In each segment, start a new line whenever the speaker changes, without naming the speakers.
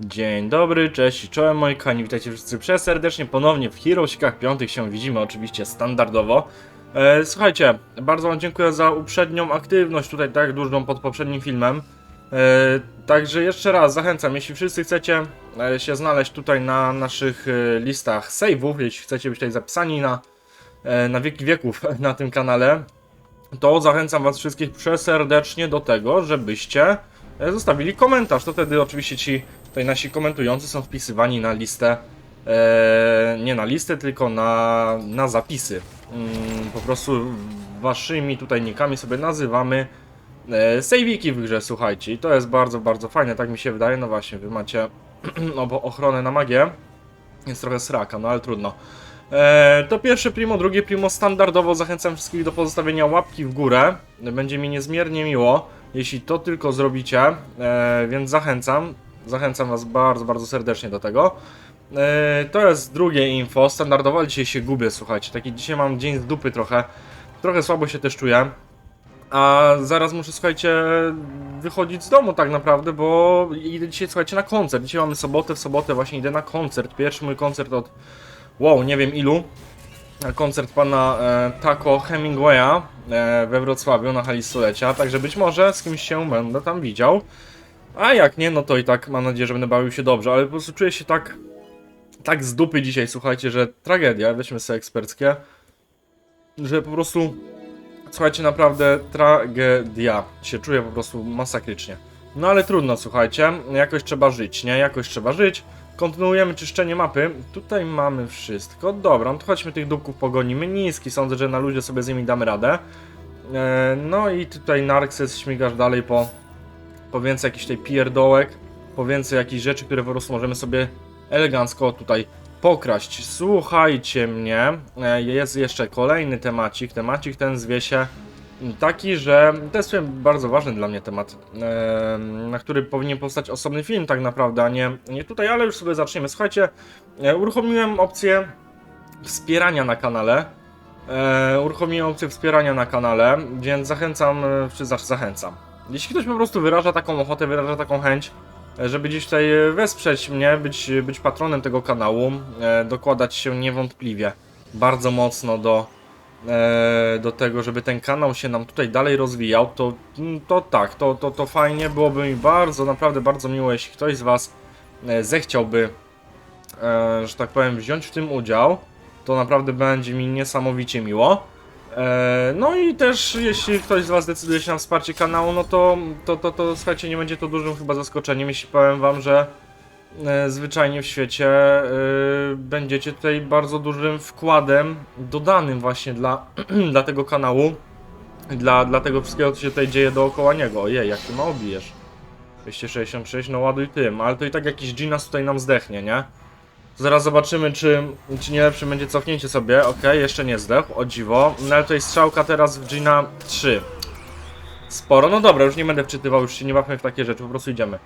Dzień dobry, cześć i czołem moi kochani, witajcie wszyscy przeserdecznie ponownie w Heroesikach piątych się widzimy oczywiście standardowo. E, słuchajcie, bardzo wam dziękuję za uprzednią aktywność tutaj tak dużą pod poprzednim filmem. E, także jeszcze raz zachęcam, jeśli wszyscy chcecie e, się znaleźć tutaj na naszych e, listach save'ów, jeśli chcecie być tutaj zapisani na, e, na wieki wieków na tym kanale, to zachęcam was wszystkich przeserdecznie do tego, żebyście zostawili komentarz. To wtedy oczywiście ci tutaj nasi komentujący są wpisywani na listę, e, nie na listę, tylko na, na zapisy. Mm, po prostu waszymi tutaj nikami sobie nazywamy e, sejwiki w grze, słuchajcie. I to jest bardzo, bardzo fajne, tak mi się wydaje. No właśnie, wy macie obo- ochronę na magię. Jest trochę sraka, no ale trudno. E, to pierwsze primo, drugie primo standardowo zachęcam wszystkich do pozostawienia łapki w górę. Będzie mi niezmiernie miło, jeśli to tylko zrobicie, e, więc zachęcam. Zachęcam Was bardzo, bardzo serdecznie do tego. E, to jest drugie info. Standardowo dzisiaj się gubię, słuchajcie. Taki dzisiaj mam dzień z dupy trochę. Trochę słabo się też czuję. A zaraz muszę, słuchajcie, wychodzić z domu tak naprawdę, bo idę dzisiaj, słuchajcie, na koncert. Dzisiaj mamy sobotę, w sobotę właśnie idę na koncert. Pierwszy mój koncert od, wow, nie wiem ilu. Koncert pana e, Taco Hemingwaya e, we Wrocławiu na hali stulecia, także być może z kimś się będę tam widział. A jak nie, no to i tak mam nadzieję, że będę bawił się dobrze, ale po prostu czuję się tak, tak z dupy dzisiaj, słuchajcie, że tragedia, weźmy sobie eksperckie, że po prostu, słuchajcie, naprawdę tragedia, się czuję po prostu masakrycznie. No ale trudno, słuchajcie, jakoś trzeba żyć, nie? Jakoś trzeba żyć. Kontynuujemy czyszczenie mapy. Tutaj mamy wszystko. Dobra, no to chodźmy tych dupków pogonimy. Niski, sądzę, że na ludzie sobie z nimi damy radę. E, no i tutaj Narkses śmigasz dalej po, po więcej jakichś tutaj pierdołek, po więcej jakichś rzeczy, które po prostu możemy sobie elegancko tutaj pokraść. Słuchajcie mnie, e, jest jeszcze kolejny temacik. Temacik ten zwie się taki, że to jest bardzo ważny dla mnie temat, e, na który powinien powstać osobny film tak naprawdę, a nie, nie tutaj, ale już sobie zaczniemy. Słuchajcie, e, uruchomiłem opcję wspierania na kanale. Uruchomiłem opcję wspierania na kanale, więc zachęcam, czy znaczy zachęcam. Jeśli ktoś po prostu wyraża taką ochotę, wyraża taką chęć, e, żeby gdzieś tutaj e, wesprzeć mnie, być, być patronem tego kanału, e, dokładać się niewątpliwie bardzo mocno do, e, do tego, żeby ten kanał się nam tutaj dalej rozwijał, to, mm, to tak, to, to, to fajnie, byłoby mi bardzo, naprawdę bardzo miło, jeśli ktoś z Was e, zechciałby, e, że tak powiem, wziąć w tym udział, to naprawdę będzie mi niesamowicie miło. E, No i też jeśli ktoś z Was decyduje się na wsparcie kanału, no to, to, to, to słuchajcie, nie będzie to dużym chyba zaskoczeniem, jeśli powiem Wam, że e, zwyczajnie w świecie e, będziecie tutaj bardzo dużym wkładem dodanym właśnie dla, dla tego kanału, dla, dla tego wszystkiego, co się tutaj dzieje dookoła niego. Ojej, jak ty mało bijesz. 266, no ładuj tym, ale to i tak jakiś Ginas tutaj nam zdechnie, nie? Zaraz zobaczymy, czy, czy nie lepsze będzie cofnięcie sobie. Ok, jeszcze nie zdechł, o dziwo. No ale tutaj strzałka teraz w Gina 3. Sporo, no dobra, już nie będę wczytywał, już się nie bawmy w takie rzeczy, po prostu idziemy.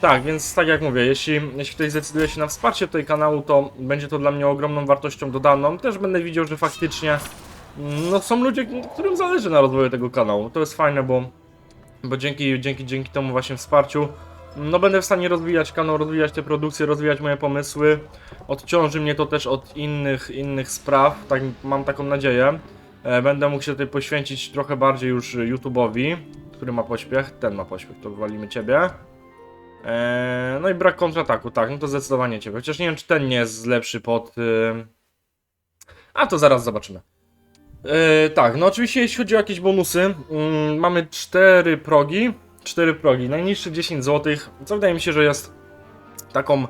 Tak, więc tak jak mówię, jeśli, jeśli ktoś zdecyduje się na wsparcie tutaj kanału, to będzie to dla mnie ogromną wartością dodaną. Też będę widział, że faktycznie mm, no, są ludzie, którym zależy na rozwoju tego kanału. To jest fajne, bo, bo dzięki, dzięki, dzięki temu właśnie wsparciu no będę w stanie rozwijać kanał, rozwijać te produkcje, rozwijać moje pomysły. Odciąży mnie to też od innych, innych spraw, tak mam taką nadzieję. E, Będę mógł się tutaj poświęcić trochę bardziej już YouTube'owi, który ma pośpiech, ten ma pośpiech, to wywalimy ciebie. E, No i brak kontrataku, tak, no to zdecydowanie ciebie. Chociaż nie wiem, czy ten nie jest lepszy pod... y, A to zaraz zobaczymy. E, tak, no oczywiście jeśli chodzi o jakieś bonusy, mm, mamy cztery progi. Cztery progi, najniższy 10 zł, co wydaje mi się, że jest taką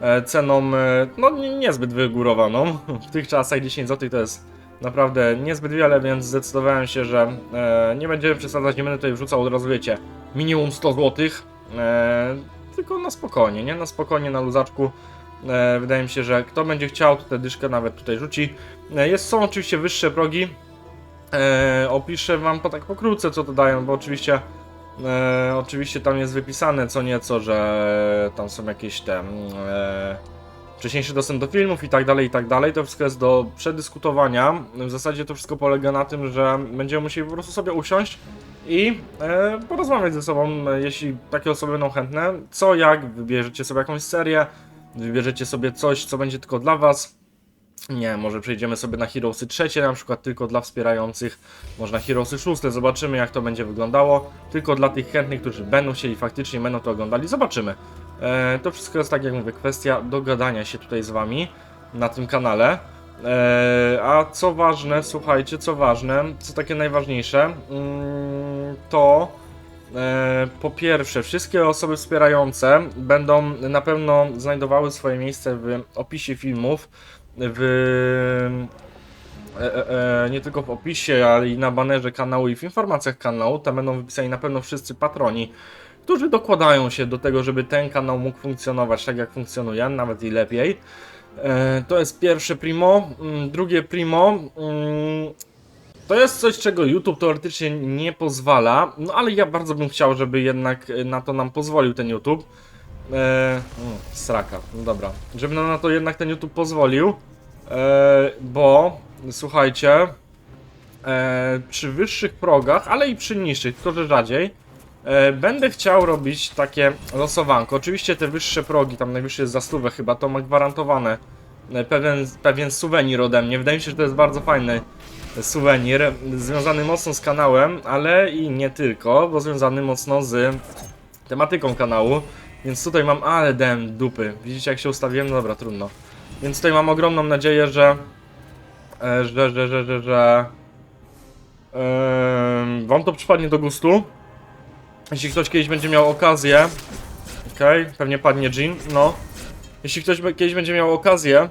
e, ceną e, no nie- niezbyt wygórowaną. W tych czasach 10 zł to jest naprawdę niezbyt wiele, więc zdecydowałem się, że e, nie będziemy przesadzać, nie będę tutaj wrzucał od razu, wiecie, minimum 100 zł, tylko na spokojnie, nie? Na spokojnie, na luzaczku. Wydaje mi się, że kto będzie chciał, to tę dyszkę nawet tutaj rzuci. Jest, są oczywiście wyższe progi. Opiszę wam po tak pokrótce, co to dają, bo oczywiście E, oczywiście tam jest wypisane co nieco, że tam są jakieś te mm, e, wcześniejszy dostęp do filmów i tak dalej, i tak dalej. To wszystko jest do przedyskutowania. W zasadzie to wszystko polega na tym, że będziemy musieli po prostu sobie usiąść i e, porozmawiać ze sobą, jeśli takie osoby będą chętne, co jak, wybierzecie sobie jakąś serię, wybierzecie sobie coś, co będzie tylko dla was, nie, może przejdziemy sobie na Heroesy trzecie, na przykład tylko dla wspierających, może na Heroesy szóste, zobaczymy jak to będzie wyglądało, tylko dla tych chętnych, którzy będą chcieli faktycznie będą to oglądali, zobaczymy. E, to wszystko jest tak jak mówię, kwestia dogadania się tutaj z wami na tym kanale. E, a co ważne, słuchajcie, co ważne, co takie najważniejsze, mm, to e, po pierwsze, wszystkie osoby wspierające będą na pewno znajdowały swoje miejsce w opisie filmów, w e, e, e, nie tylko w opisie, ale i na banerze kanału i w informacjach kanału. Tam będą wypisani na pewno wszyscy patroni, którzy dokładają się do tego, żeby ten kanał mógł funkcjonować tak jak funkcjonuje, nawet i lepiej. E, to jest pierwsze primo. Mm, Drugie primo. mm, To jest coś, czego YouTube teoretycznie nie pozwala, no ale ja bardzo bym chciał, żeby jednak e, na to nam pozwolił ten YouTube. E, mm, sraka, no dobra. Żeby nam na to jednak ten YouTube pozwolił, e, bo słuchajcie, e, przy wyższych progach, ale i przy niższych, tylko że rzadziej, będę chciał robić takie losowanko. Oczywiście te wyższe progi, tam najwyższy jest za stówę chyba, to ma gwarantowane pewien, pewien suwenir ode mnie. Wydaje mi się, że to jest bardzo fajny suwenir, związany mocno z kanałem, ale i nie tylko, bo związany mocno z tematyką kanału. Więc tutaj mam, ale dałem dupy. Widzicie jak się ustawiłem? No dobra, trudno. Więc tutaj mam ogromną nadzieję, że e, że, że, że, że, że em, wam to przypadnie do gustu. Jeśli ktoś kiedyś będzie miał okazję, okej, pewnie padnie Jean, no. Jeśli ktoś kiedyś będzie miał okazję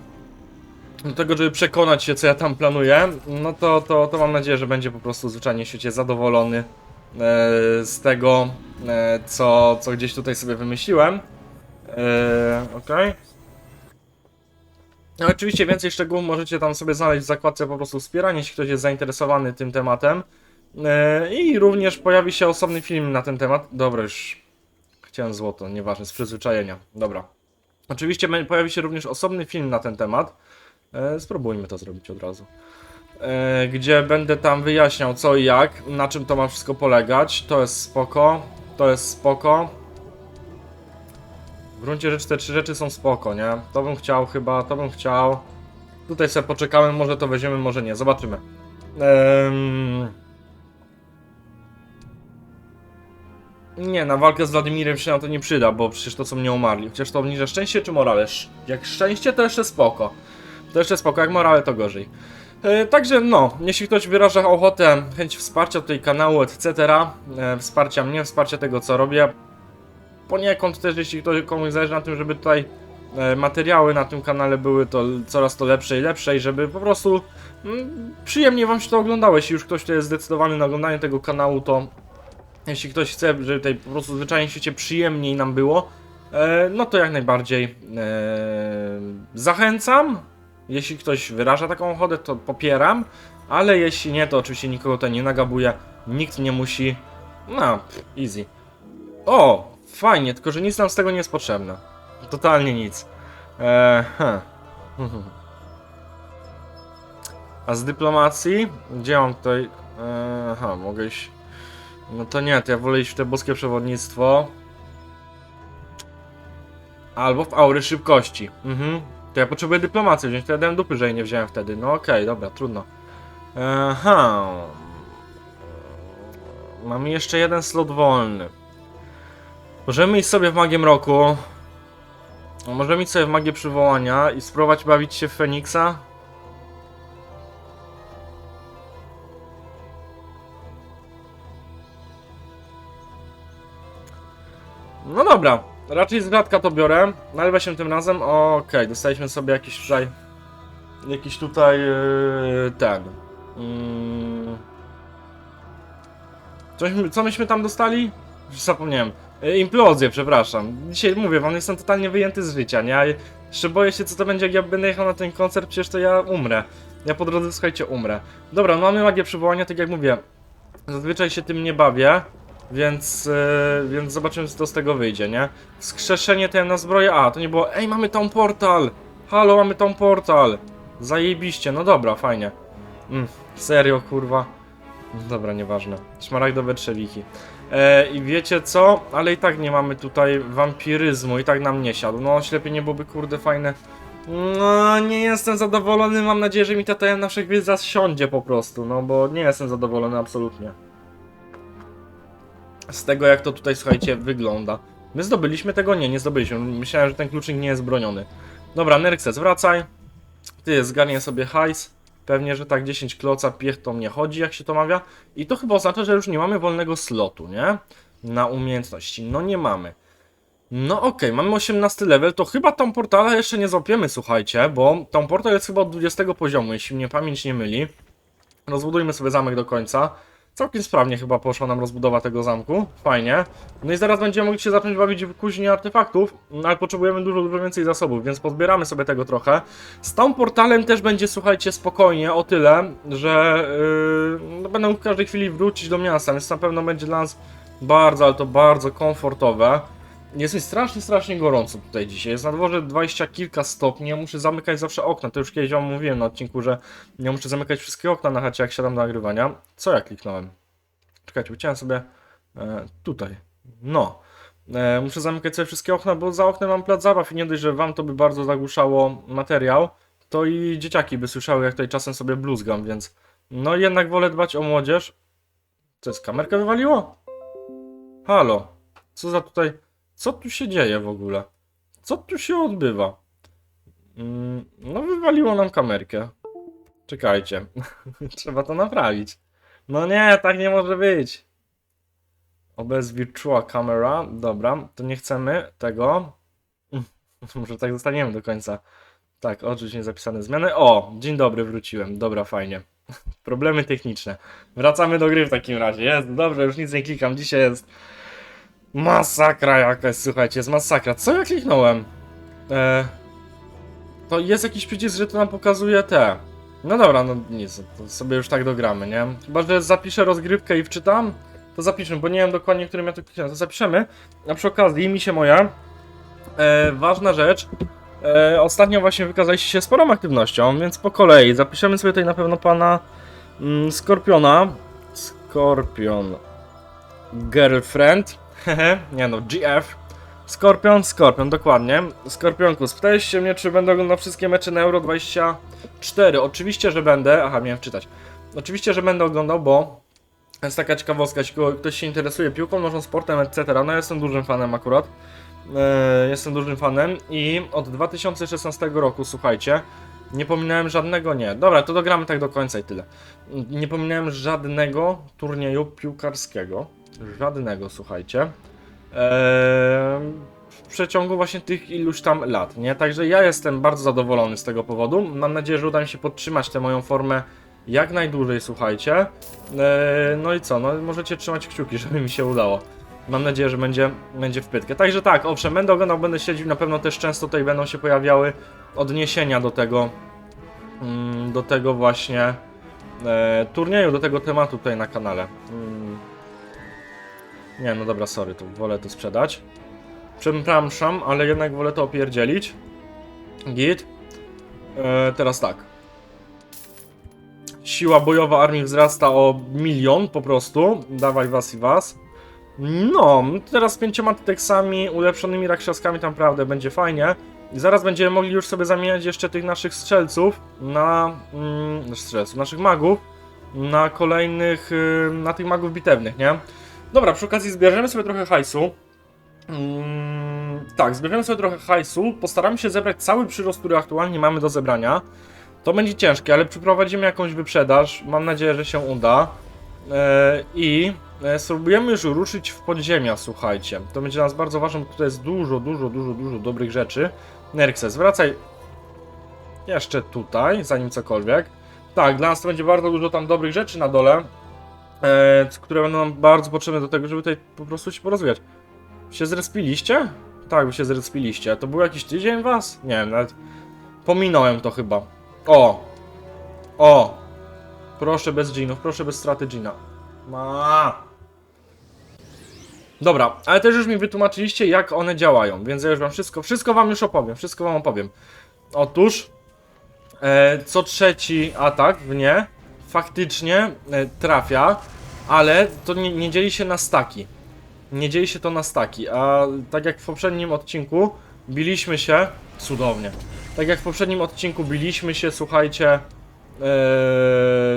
do tego, żeby przekonać się, co ja tam planuję, no to, to, to mam nadzieję, że będzie po prostu zwyczajnie w świecie zadowolony e, z tego, e, co, co gdzieś tutaj sobie wymyśliłem. E, okej. No, oczywiście więcej szczegółów możecie tam sobie znaleźć w zakładce po prostu wspieranie, jeśli ktoś jest zainteresowany tym tematem. E, I również pojawi się osobny film na ten temat. Dobra, już chciałem złoto, nieważne, z przyzwyczajenia. Dobra. Oczywiście pojawi się również osobny film na ten temat. E, spróbujmy to zrobić od razu. E, gdzie będę tam wyjaśniał co i jak, na czym to ma wszystko polegać. To jest spoko, to jest spoko. W gruncie rzeczy te trzy rzeczy są spoko, nie? To bym chciał chyba, to bym chciał. Tutaj sobie poczekamy, może to weźmiemy, może nie, zobaczymy. Nie, na walkę z Władimirem się na to nie przyda, bo przecież to są nie umarli. Chociaż to obniża szczęście czy morale? Jak szczęście to jeszcze spoko. To jeszcze spoko, jak morale to gorzej. E, także no, jeśli ktoś wyraża ochotę, chęć wsparcia tutaj kanału, etc., e, wsparcia mnie, wsparcia tego co robię, poniekąd też jeśli ktoś komuś zależy na tym, żeby tutaj e, materiały na tym kanale były to coraz to lepsze i lepsze i żeby po prostu mm, przyjemnie wam się to oglądało. Jeśli już ktoś tutaj jest zdecydowany na oglądanie tego kanału, to jeśli ktoś chce, żeby tutaj po prostu zwyczajnie świecie przyjemniej nam było, no to jak najbardziej zachęcam. Jeśli ktoś wyraża taką ochotę, to popieram, ale jeśli nie, to oczywiście nikogo to nie nagabuje, nikt nie musi. No, easy. O, fajnie, tylko że nic nam z tego nie jest potrzebne. Totalnie nic. Eee, huh. A z dyplomacji? Gdzie mam tutaj? Eee, aha, mogę iść. No to nie, to ja wolę iść w te boskie przewodnictwo. Albo w aury szybkości. Mhm. To ja potrzebuję dyplomację wziąć, to ja dałem dupy, że jej nie wziąłem wtedy. No okej, dobra, trudno. Aha. Mamy jeszcze jeden slot wolny. Możemy iść sobie w magię mroku. Możemy iść sobie w magię przywołania i spróbować bawić się w Feniksa. No dobra, raczej z gratka to biorę. Nalewa się tym razem. Okej, dostaliśmy sobie jakiś tutaj. Jakiś tutaj. Yy, ten. Mm. Coś, co myśmy tam dostali? Zapomniałem. E, Implozję, przepraszam. Dzisiaj mówię wam, jestem totalnie wyjęty z życia, nie? A Jeszcze boję się, co to będzie, jak ja będę jechał na ten koncert, przecież to ja umrę. Ja po drodze, słuchajcie, umrę. Dobra, no mamy magię przywołania, tak jak mówię. Zazwyczaj się tym nie bawię, więc, e, więc zobaczymy, co z tego wyjdzie, nie? Wskrzeszenie ten na zbroję. A, to nie było. Ej, mamy tą portal! Halo, mamy tą portal! Zajebiście, no dobra, fajnie. Mm, serio, kurwa. Dobra, nieważne. Szmaragdowe trzewiki. E, I wiecie co? Ale i tak nie mamy tutaj wampiryzmu, i tak nam nie siadł. No, ślepie nie byłoby kurde fajne. No, nie jestem zadowolony, mam nadzieję, że mi ta tajemna wszechwiedza zasiądzie po prostu, no bo nie jestem zadowolony absolutnie. Z tego jak to tutaj, słuchajcie, wygląda. My zdobyliśmy tego? Nie, nie zdobyliśmy. Myślałem, że ten kluczyk nie jest broniony. Dobra, Nerxes, wracaj. Ty, zgarnię sobie hajs. Pewnie, że tak 10 kloca piech to mnie chodzi, jak się to mawia. I to chyba oznacza, że już nie mamy wolnego slotu, nie? Na umiejętności. No nie mamy. No okej, mamy 18 level, to chyba tą portala jeszcze nie złapiemy, słuchajcie, bo tą portal jest chyba od 20 poziomu, jeśli mnie pamięć nie myli. Rozbudujmy sobie zamek do końca. Całkiem sprawnie chyba poszła nam rozbudowa tego zamku. Fajnie. No i zaraz będziemy mogli się zacząć bawić w kuźnię artefaktów, no ale potrzebujemy dużo, dużo więcej zasobów, więc pozbieramy sobie tego trochę. Z tą portalem też będzie, słuchajcie, spokojnie o tyle, że yy, no będę mógł w każdej chwili wrócić do miasta, więc na pewno będzie dla nas bardzo, ale to bardzo komfortowe. Jest strasznie, strasznie gorąco tutaj dzisiaj. Jest na dworze 20 kilka stopni. Ja muszę zamykać zawsze okna. To już kiedyś wam mówiłem na odcinku, że ja muszę zamykać wszystkie okna na chacie, jak siadam do nagrywania. Co ja kliknąłem? Czekajcie, chciałem sobie e, tutaj. No. E, muszę zamykać sobie wszystkie okna, bo za oknem mam plac zabaw i nie dość, że wam to by bardzo zagłuszało materiał, to i dzieciaki by słyszały, jak tutaj czasem sobie bluzgam, więc no jednak wolę dbać o młodzież. Co jest, kamerkę wywaliło? Halo, co za tutaj... Co tu się dzieje w ogóle? Co tu się odbywa? Mm, no, wywaliło nam kamerkę. Czekajcie. Trzeba to naprawić. No nie, tak nie może być. OBS Virtual Camera. Dobra, to nie chcemy tego. Może tak zostaniemy do końca. Tak, odrzuć niezapisane zmiany. O, dzień dobry, wróciłem. Dobra, fajnie. Problemy techniczne. Wracamy do gry w takim razie. Jest, dobrze, już nic nie klikam. Dzisiaj jest Masakra jakaś, słuchajcie, jest masakra. Co ja kliknąłem? E, to jest jakiś przycisk, że to nam pokazuje te. No dobra, no nic, to sobie już tak dogramy, nie? Chyba, że zapiszę rozgrywkę i wczytam, to zapiszmy, bo nie wiem dokładnie, którym ja to kliknąłem, to zapiszemy. A przy okazji, mi się moja, e, ważna rzecz, e, ostatnio właśnie wykazaliście się sporą aktywnością, więc po kolei zapiszemy sobie tutaj na pewno pana mm, Skorpiona. Skorpion. Girlfriend. Hehe, nie no, GF. Skorpion, Skorpion, dokładnie. Skorpionku, spytałeś się mnie, czy będę oglądał wszystkie mecze na Euro 24. Oczywiście, że będę. Aha, miałem czytać. Oczywiście, że będę oglądał, bo jest taka ciekawostka, jeśli ktoś się interesuje piłką nożną, sportem, etc. No, ja jestem dużym fanem akurat. E, jestem dużym fanem i od 2016 roku, słuchajcie, nie pominąłem żadnego, nie. Dobra, to dogramy tak do końca i tyle. Nie pominąłem żadnego turnieju piłkarskiego. Żadnego, słuchajcie. Eee, w przeciągu właśnie tych iluś tam lat, nie? Także ja jestem bardzo zadowolony z tego powodu. Mam nadzieję, że uda mi się podtrzymać tę moją formę jak najdłużej, słuchajcie. Eee, no i co? No możecie trzymać kciuki, żeby mi się udało. Mam nadzieję, że będzie, będzie w pytkę. Także tak, owszem, będę oglądał, będę śledził, na pewno też często tutaj będą się pojawiały odniesienia do tego, mm, do tego właśnie e, turnieju, do tego tematu tutaj na kanale. Nie, no dobra, sorry, to wolę to sprzedać. Przepraszam, ale jednak wolę to opierdzielić. Git. E, teraz tak. Siła bojowa armii wzrasta o milion po prostu. Dawaj was i was. No, teraz z pięcioma teksami, ulepszonymi raksiaskami tam naprawdę będzie fajnie. I zaraz będziemy mogli już sobie zamieniać jeszcze tych naszych strzelców na... Mm, strzelców, naszych magów na kolejnych, y, na tych magów bitewnych, nie? Dobra, przy okazji zbierzemy sobie trochę hajsu. Mm, tak, zbierzemy sobie trochę hajsu. Postaramy się zebrać cały przyrost, który aktualnie mamy do zebrania. To będzie ciężkie, ale przeprowadzimy jakąś wyprzedaż. Mam nadzieję, że się uda. E, I e, spróbujemy już ruszyć w podziemia, słuchajcie. To będzie nas bardzo ważne, bo tutaj jest dużo, dużo, dużo, dużo dobrych rzeczy. Nerxes, wracaj jeszcze tutaj, zanim cokolwiek. Tak, dla nas to będzie bardzo dużo tam dobrych rzeczy na dole, e, które będą nam bardzo potrzebne do tego, żeby tutaj po prostu się porozwijać. Się zrespiliście? Tak, wy się zrespiliście. To był jakiś tydzień was? Nie nawet pominąłem to chyba. O! O! Proszę bez dżinów, proszę bez straty dżina. Ma. Dobra, ale też już mi wytłumaczyliście, jak one działają, więc ja już wam wszystko, wszystko wam już opowiem, wszystko wam opowiem. Otóż, e, co trzeci atak w nie faktycznie e, trafia, ale to nie, nie dzieli się na staki. Nie dzieje się to na staki, a tak jak w poprzednim odcinku biliśmy się cudownie. Tak jak w poprzednim odcinku biliśmy się, słuchajcie, e,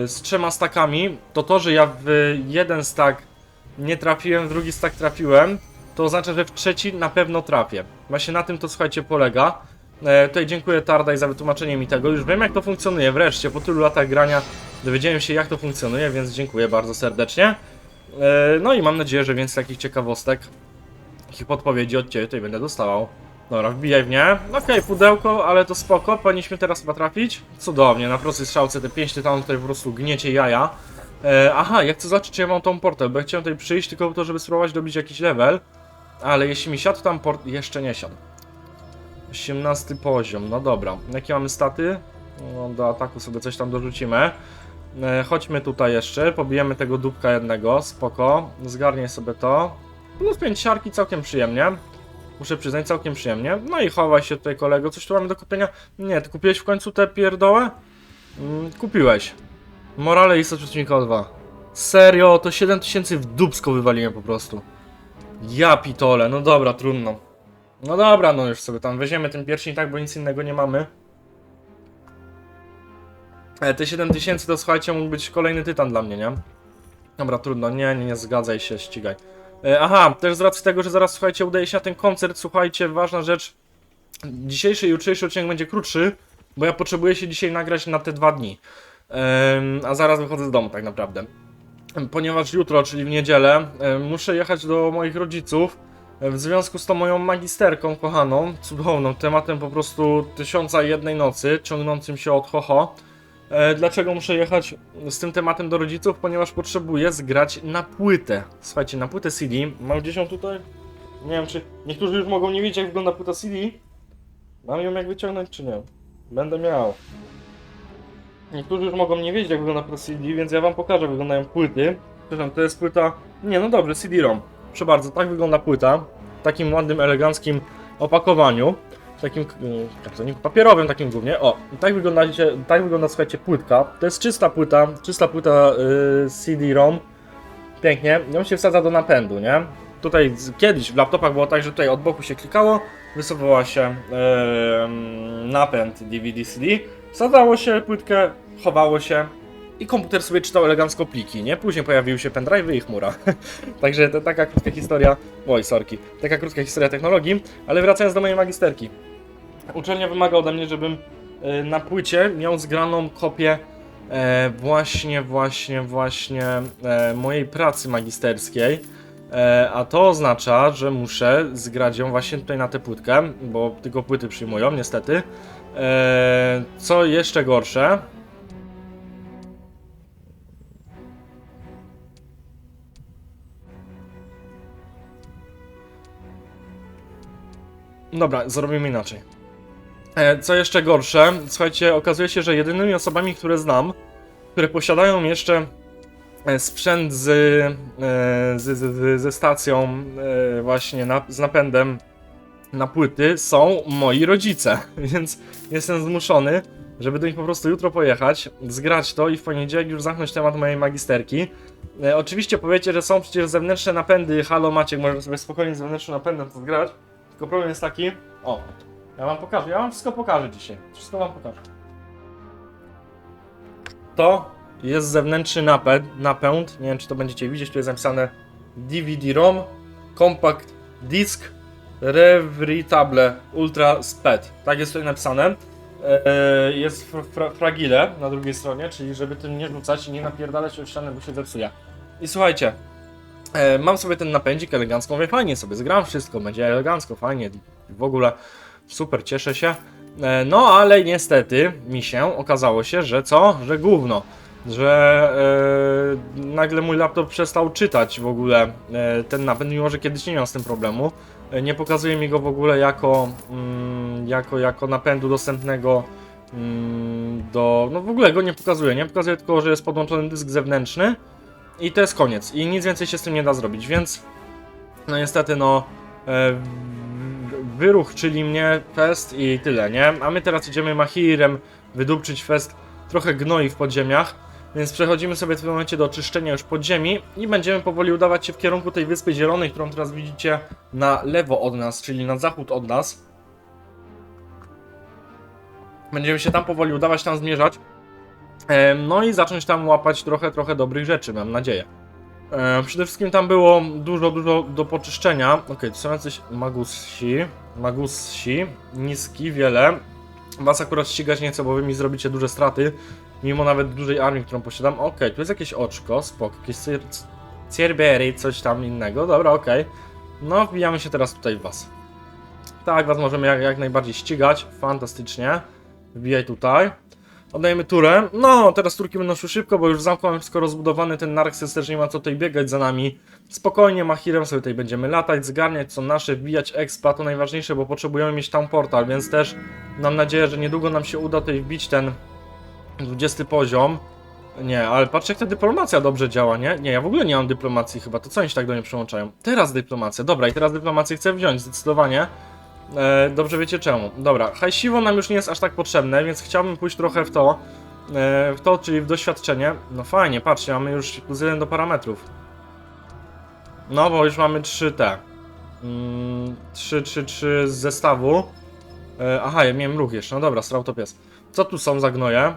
z trzema stakami, to to, że ja w jeden stak nie trafiłem, w drugi stak trafiłem, to oznacza, że w trzeci na pewno trafię. Właśnie na tym to słuchajcie polega. E, tutaj dziękuję Tardaj za wytłumaczenie mi tego. Już wiem jak to funkcjonuje. Wreszcie po tylu latach grania dowiedziałem się jak to funkcjonuje, więc dziękuję bardzo serdecznie. E, no i mam nadzieję, że więcej takich ciekawostek, takich podpowiedzi od Ciebie tutaj będę dostawał. Dobra, wbijaj w nie. Okej, pudełko, ale to spoko. Powinniśmy teraz chyba trafić. Cudownie, na prostej strzałce te 5 tytanów tutaj po prostu gniecie jaja. E, aha, ja chcę zobaczyć, czy ja mam tą portal, bo ja chciałem tutaj przyjść tylko po to, żeby spróbować dobić jakiś level. Ale jeśli mi siadł tam port... Jeszcze nie siadł. 18 poziom, no dobra. Jakie mamy staty? No, do ataku sobie coś tam dorzucimy. E, chodźmy tutaj jeszcze, pobijemy tego dupka jednego, spoko. Zgarnię sobie to. Plus 5 siarki, całkiem przyjemnie. Muszę przyznać, całkiem przyjemnie. No i chowaj się tutaj kolego, coś tu mamy do kupienia? Nie, ty kupiłeś w końcu te pierdołę? Mm, kupiłeś. Morale i przeciwnika 2. Serio, to 7000 w dubsko wywaliłem po prostu. Ja pitole, no dobra, trudno. No dobra, no już sobie tam weźmiemy ten pierścień tak, bo nic innego nie mamy. E, te 7000 to słuchajcie, mógł być kolejny tytan dla mnie, nie? Dobra, trudno, nie, nie, nie zgadzaj się, ścigaj. E, aha, też z racji tego, że zaraz słuchajcie, udaje się na ten koncert, słuchajcie, ważna rzecz. Dzisiejszy i jutrzejszy odcinek będzie krótszy, bo ja potrzebuję się dzisiaj nagrać na te dwa dni. Em, a zaraz wychodzę z domu tak naprawdę. Ponieważ jutro, czyli w niedzielę, em, muszę jechać do moich rodziców e, w związku z tą moją magisterką kochaną, cudowną, tematem po prostu tysiąca jednej nocy, ciągnącym się od hoho. E, Dlaczego muszę jechać z tym tematem do rodziców? Ponieważ potrzebuję zgrać na płytę. Słuchajcie, na płytę CD. Mam gdzieś ją tutaj? Nie wiem, czy niektórzy już mogą nie wiedzieć, jak wygląda płyta CD. Mam ją jak wyciągnąć, czy nie? Będę miał. Niektórzy już mogą nie wiedzieć, jak wygląda płyta CD, więc ja wam pokażę, jak wyglądają płyty. Przepraszam, to jest płyta... Nie, no dobrze, CD-ROM. Proszę bardzo, tak wygląda płyta. W takim ładnym, eleganckim opakowaniu. Takim, to nie, papierowym takim głównie. O, tak wygląda, tak wygląda, słuchajcie, płytka. To jest czysta płyta, czysta płyta yy, CD-ROM. Pięknie. Ją się wsadza do napędu, nie? Tutaj kiedyś w laptopach było tak, że tutaj od boku się klikało, wysuwała się napęd DVD-CD, wsadzało się płytkę, chowało się i komputer sobie czytał elegancko pliki, nie? Później pojawiły się pendrive i chmura. Także to taka krótka historia, oj sorki, taka krótka historia technologii, ale wracając do mojej magisterki. Uczelnia wymaga ode mnie, żebym e, na płycie miał zgraną kopię e, właśnie, właśnie, właśnie e, mojej pracy magisterskiej. A to oznacza, że muszę zgrać ją właśnie tutaj na tę płytkę, bo tylko płyty przyjmują, niestety. Co jeszcze gorsze, Dobra, zrobimy inaczej. E, co jeszcze gorsze, słuchajcie, okazuje się, że jedynymi osobami, które znam, które posiadają jeszcze e, sprzęt z, e, z, z, z, ze stacją właśnie na, z napędem na płyty są moi rodzice, więc jestem zmuszony, żeby do nich po prostu jutro pojechać, zgrać to i w poniedziałek już zamknąć temat mojej magisterki. Oczywiście powiecie, że są przecież zewnętrzne napędy, halo Maciek, możesz sobie spokojnie z zewnętrznym napędem to zgrać, tylko problem jest taki, o, ja wam pokażę, ja wam wszystko pokażę dzisiaj, wszystko wam pokażę. To jest zewnętrzny napęd, napęd, nie wiem czy to będziecie widzieć, tu jest napisane DVD-ROM, Compact Disc, Revritable Ultra Sped, tak jest tutaj napisane. E, Jest fr fra fragile na drugiej stronie, czyli żeby tym nie rzucać i nie napierdalać o ścianę, bo się zepsuje. I słuchajcie, e, mam sobie ten napędzik elegancko, mówię fajnie sobie, zgram wszystko, będzie elegancko, fajnie, w ogóle super, cieszę się. E, No ale niestety mi się okazało się, że co? Że gówno. Że e, nagle mój laptop przestał czytać w ogóle e, ten napęd, mimo że kiedyś nie miał z tym problemu. Nie pokazuje mi go w ogóle jako, mm, jako, jako napędu dostępnego mm, do. No w ogóle go nie pokazuje, nie pokazuje tylko, że jest podłączony dysk zewnętrzny i to jest koniec. I nic więcej się z tym nie da zrobić, więc no niestety no wyruch, czyli mnie fest i tyle, nie? A my teraz idziemy Mahirem wydupczyć fest trochę gnoi w podziemiach. Więc przechodzimy sobie w tym momencie do czyszczenia już podziemi i będziemy powoli udawać się w kierunku tej wyspy zielonej, którą teraz widzicie na lewo od nas, czyli na zachód od nas. Będziemy się tam powoli udawać, tam zmierzać. No i zacząć tam łapać trochę, trochę dobrych rzeczy, mam nadzieję. E, przede wszystkim tam było dużo, dużo do poczyszczenia. Okej, to są jacyś magusi. Magusi. Niski, wiele. Was akurat ścigać nie chcę, bo wy mi zrobicie duże straty. Mimo nawet dużej armii, którą posiadam. Okej, tu jest jakieś oczko, spoko. Jakieś cier coś tam innego. Dobra, okej. No, wbijamy się teraz tutaj w was. Tak, was możemy jak, jak najbardziej ścigać. Fantastycznie. Wbijaj tutaj. Oddajemy turę. No, teraz turki będą szły szybko, bo już zamknąłem wszystko rozbudowany. Ten Narxes też nie ma co tutaj biegać za nami. Spokojnie, Mahirem sobie tutaj będziemy latać, zgarniać co nasze, wbijać expa, to najważniejsze, bo potrzebujemy mieć tam portal, więc też mam nadzieję, że niedługo nam się uda tutaj wbić ten 20 poziom. Nie, ale patrz jak ta dyplomacja dobrze działa, nie? Nie, ja w ogóle nie mam dyplomacji chyba, to co oni się tak do niej przyłączają? Teraz dyplomacja, dobra, i teraz dyplomację chcę wziąć, zdecydowanie. E, dobrze wiecie czemu. Dobra, hajsiwo nam już nie jest aż tak potrzebne, więc chciałbym pójść trochę w to, e, w to, czyli w doświadczenie. No fajnie, patrzcie, mamy już plus 1 do parametrów. No, bo już mamy 3 te. Mm, 3, 3, 3 z zestawu. E, aha, ja miałem ruch jeszcze, no dobra, strał to pies. Co tu są za gnoje?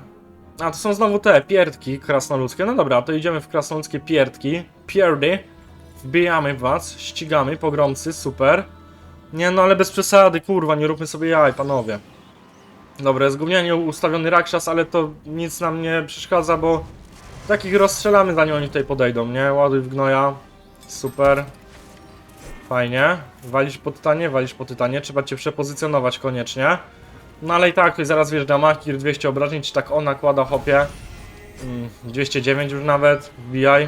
A, to są znowu te pierdki krasnoludzkie. No dobra, to idziemy w krasnoludzkie pierdki. Pierdy. Wbijamy was, ścigamy, pogromcy, super. Nie no, ale bez przesady, kurwa, nie róbmy sobie jaj, panowie. Dobra, jest gównianie ustawiony Rakshas, ale to nic nam nie przeszkadza, bo takich rozstrzelamy zanim oni tutaj podejdą, nie? Ładuj w gnoja. Super. Fajnie. Walisz po tytanie, walisz po tytanie. Trzeba cię przepozycjonować koniecznie. No ale i tak, zaraz wjeżdża Makir, 200 obrażeń, czy tak on nakłada hopie. Mm, 209 już nawet, wbijaj.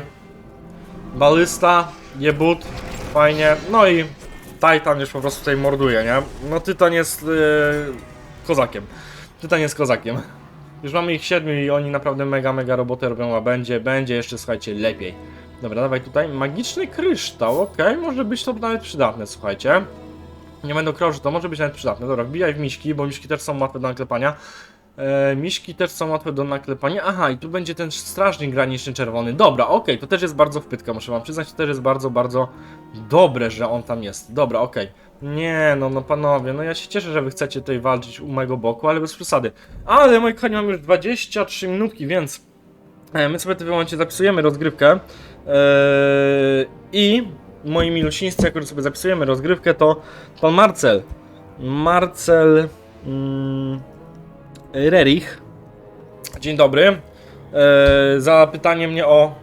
Balysta, jebut, fajnie. No i Titan już po prostu tutaj morduje, nie? No Tytan jest yy, kozakiem. Tytan jest kozakiem. Już mamy ich siedmiu i oni naprawdę mega, mega robotę robią, a będzie, będzie jeszcze, słuchajcie, lepiej. Dobra, dawaj tutaj. Magiczny kryształ, okej, może być to nawet przydatne, słuchajcie. Nie będą krążyć, to może być nawet przydatne. Dobra, wbijaj w miśki, bo miśki też są łatwe do naklepania. E, miśki też są łatwe do naklepania. Aha, i tu będzie ten strażnik graniczny czerwony. Dobra, okej, to też jest bardzo wpytka, muszę wam przyznać. To też jest bardzo, bardzo dobre, że on tam jest. Dobra, okej. Nie, no, no panowie, no ja się cieszę, że wy chcecie tutaj walczyć u mojego boku, ale bez przesady. Ale, moi kochani, mam już 23 minutki, więc e, my sobie w tym momencie zapisujemy rozgrywkę. E, I moi milusińscy, jak już sobie zapisujemy rozgrywkę, to pan Marcel. Marcel mm, Rerich. Dzień dobry. E, pytanie mnie o.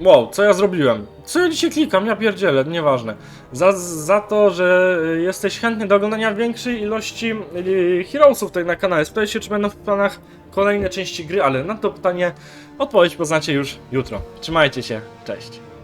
Wow, co ja zrobiłem? Co ja dzisiaj klikam? Ja pierdzielę, nieważne. Za, za to, że jesteś chętny do oglądania większej ilości e, Heroesów tutaj na kanale. Spytaj się, czy będą w planach kolejne części gry, ale na to pytanie odpowiedź poznacie już jutro. Trzymajcie się, cześć.